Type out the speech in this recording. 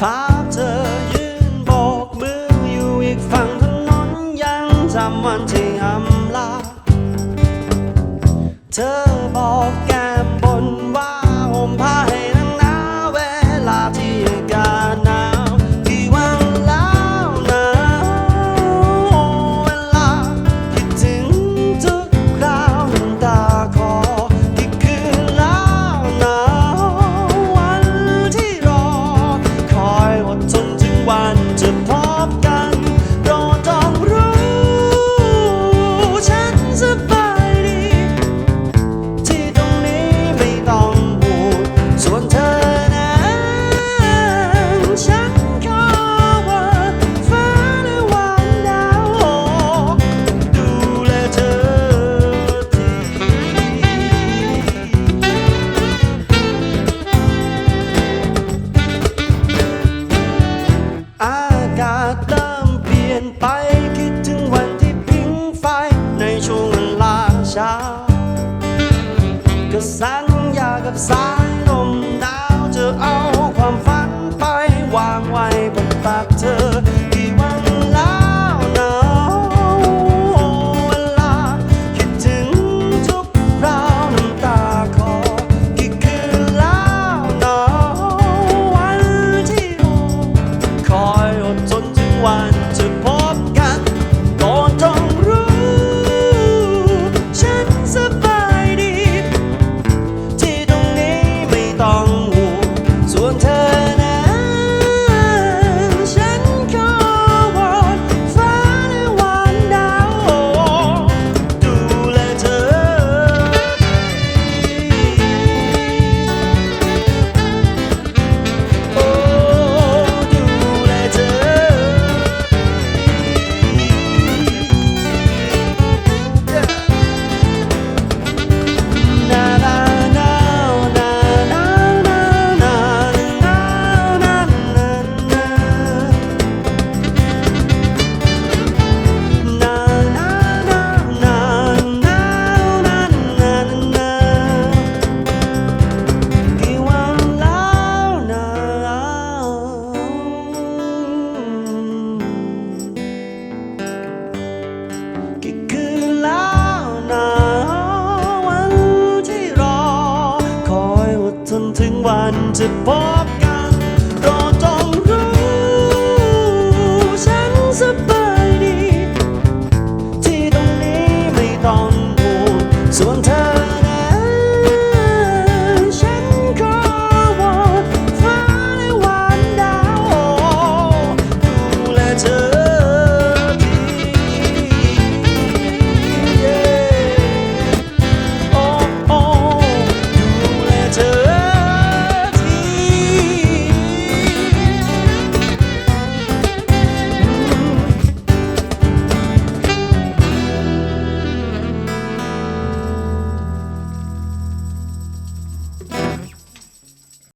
ภาพเธอยืนโบกมืออยู่อีกฝั่งถนนยังจำวันที่อำลาเธอ the ากาศเริ่มเปลี่ยนไปคิดถึงวันที่พิงไฟในช่วงเวลาเช้าก็สัญญากับสายลมหนาวจะเอาความฝันไปวางไว้บนตากเธอันจะพบกันโปรดจงรู้ ฉันสบายดี ที่ตรงนี้ไม่ต้อง